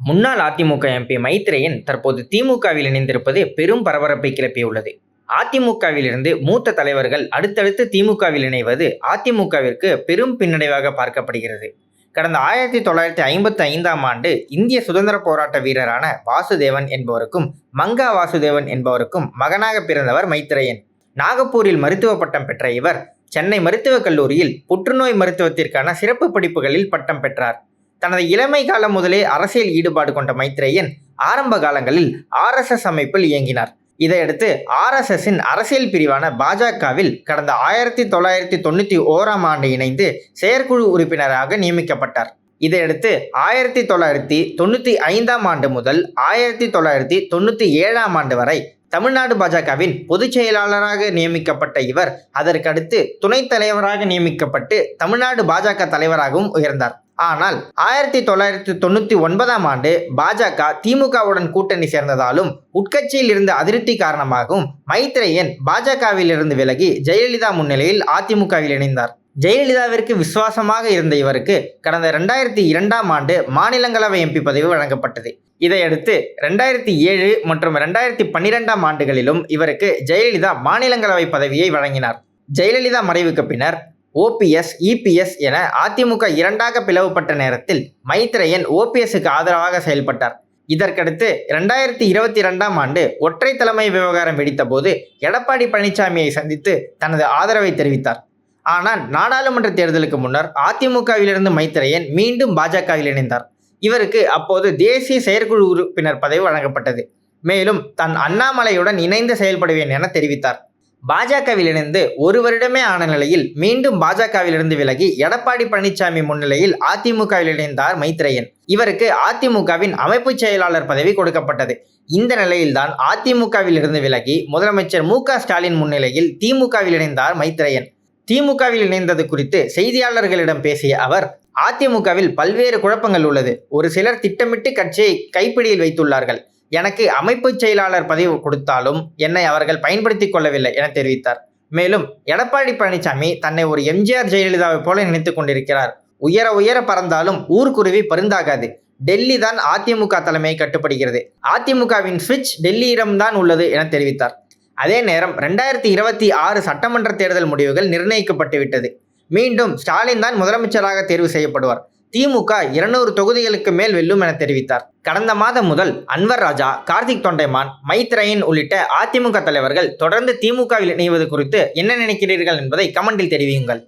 முன்னாள் அதிமுக எம்பி மைத்ரேயன் தற்போது திமுகவில் இணைந்திருப்பது பெரும் பரபரப்பை கிளப்பியுள்ளது. அதிமுகவிலிருந்து மூத்த தலைவர்கள் அடுத்தடுத்து திமுகவில் இணைவது அதிமுகவிற்கு பெரும் பின்னடைவாக பார்க்கப்படுகிறது. கடந்த ஆயிரத்தி தொள்ளாயிரத்தி ஐம்பத்தி ஐந்தாம் ஆண்டு இந்திய சுதந்திர போராட்ட வீரரான வாசுதேவன் என்பவருக்கும் மங்கா வாசுதேவன் என்பவருக்கும் மகனாக பிறந்தவர் மைத்ரேயன் நாகப்பூரில் மருத்துவ பட்டம் பெற்ற இவர் சென்னை மருத்துவக் கல்லூரியில் புற்றுநோய் மருத்துவத்திற்கான சிறப்பு படிப்புகளில் பட்டம் பெற்றார். தனது இளமை காலம் முதலே அரசியல் ஈடுபாடு கொண்ட மைத்ரேயன் ஆரம்ப காலங்களில் ஆர்எஸ்எஸ் அமைப்பில் இயங்கினார். இதையடுத்து ஆர்எஸ்எஸின் அரசியல் பிரிவான பாஜகவில் கடந்த ஆயிரத்தி தொள்ளாயிரத்தி தொண்ணூற்றி ஓராம் ஆண்டு இணைந்து செயற்குழு உறுப்பினராக நியமிக்கப்பட்டார். இதையடுத்து ஆயிரத்தி தொள்ளாயிரத்தி தொண்ணூற்றி ஐந்தாம் ஆண்டு முதல் ஆயிரத்தி தொள்ளாயிரத்தி தொண்ணூற்றி ஏழாம் ஆண்டு வரை தமிழ்நாடு பாஜகவின் பொதுச் செயலாளராக நியமிக்கப்பட்ட இவர் அதற்கடுத்து துணைத் தலைவராக நியமிக்கப்பட்டு தமிழ்நாடு பாஜக தலைவராகவும் உயர்ந்தார். ஆனால் ஆயிரத்தி தொள்ளாயிரத்தி தொண்ணூற்றி ஒன்பதாம் ஆண்டு பாஜக திமுகவுடன் கூட்டணி சேர்ந்ததாலும் உட்கட்சியில் இருந்த அதிருப்தி காரணமாகவும் மைத்ரேயன் பாஜகவிலிருந்து விலகி ஜெயலலிதா முன்னிலையில் அதிமுகவில் இணைந்தார். ஜெயலலிதாவிற்கு விசுவாசமாக இருந்த இவருக்கு கடந்த ரெண்டாயிரத்தி இரண்டாம் ஆண்டு மாநிலங்களவை எம்பி பதவி வழங்கப்பட்டது. இதையடுத்து ரெண்டாயிரத்தி ஏழு மற்றும் ரெண்டாயிரத்தி பன்னிரெண்டாம் ஆண்டுகளிலும் இவருக்கு ஜெயலலிதா மாநிலங்களவை பதவியை வழங்கினார். ஜெயலலிதா மறைவுக்கு பின்னர் ஓபிஎஸ் இபிஎஸ் என அதிமுக இரண்டாக பிளவுபட்ட நேரத்தில் மைத்ரேயன் ஓபிஎஸ்க்கு ஆதரவாக செயல்பட்டார். இதற்கடுத்து ரெண்டாயிரத்தி இருபத்தி ரெண்டாம் ஆண்டு ஒற்றை தலைமை விவகாரம் வெடித்தபோது எடப்பாடி பழனிசாமியை சந்தித்து தனது ஆதரவை தெரிவித்தார். ஆனால் நாடாளுமன்ற தேர்தலுக்கு முன்னர் அதிமுகவிலிருந்து மைத்ரேயன் மீண்டும் பாஜகவில் இணைந்தார். இவருக்கு அப்போது தேசிய செயற்குழு உறுப்பினர் பதவி வழங்கப்பட்டது. மேலும் தன் அண்ணாமலையுடன் இணைந்து செயல்படுவேன் என தெரிவித்தார். பாஜகவில் இணைந்து ஒரு வருடமே ஆன நிலையில் மீண்டும் பாஜகவிலிருந்து விலகி எடப்பாடி பழனிசாமி முன்னிலையில் அதிமுகவில் இணைந்தார் மைத்ரேயன். இவருக்கு அதிமுகவின் அமைப்பு செயலாளர் பதவி கொடுக்கப்பட்டது. இந்த நிலையில்தான் அதிமுகவில் இருந்து விலகி முதலமைச்சர் மு ஸ்டாலின் முன்னிலையில் திமுகவில் இணைந்தார் மைத்ரேயன். திமுகவில் இணைந்தது குறித்து செய்தியாளர்களிடம் பேசிய அவர் அதிமுகவில் பல்வேறு குழப்பங்கள் உள்ளது. ஒரு சிலர் திட்டமிட்டு கட்சியை கைப்பிடியில் வைத்துள்ளார்கள். எனக்கு அமைப்பு செயலாளர் பதவி கொடுத்தாலும் என்னை அவர்கள் பயன்படுத்தி கொள்ளவில்லை என தெரிவித்தார். மேலும் எடப்பாடி பழனிசாமி தன்னை ஒரு எம்ஜிஆர் ஜெயலலிதாவை போல நினைத்துக் கொண்டிருக்கிறார். உயர உயர பறந்தாலும் ஊர்க்குருவி பருந்தாகாது. டெல்லி தான் அதிமுக தலைமையை கட்டுப்படுகிறது. அதிமுகவின் சுவிட்ச் டெல்லியிடம்தான் உள்ளது என தெரிவித்தார். அதே நேரம் ரெண்டாயிரத்தி இருபத்தி ஆறு சட்டமன்ற தேர்தல் முடிவுகள் நிர்ணயிக்கப்பட்டுவிட்டது மீண்டும் ஸ்டாலின் தான் முதலமைச்சராக தேர்வு செய்யப்படுவார். திமுக இருநூறு தொகுதிகளுக்கு மேல் வெல்லும் என தெரிவித்தார். கடந்த மாதம் முதல் அன்வர் ராஜா கார்த்திக் தொண்டைமான் மைத்ரேயன் உள்ளிட்ட அதிமுக தலைவர்கள் தொடர்ந்து திமுகவில் இணைவது குறித்து என்ன நினைக்கிறீர்கள் என்பதை கமெண்டில் தெரிவியுங்கள்.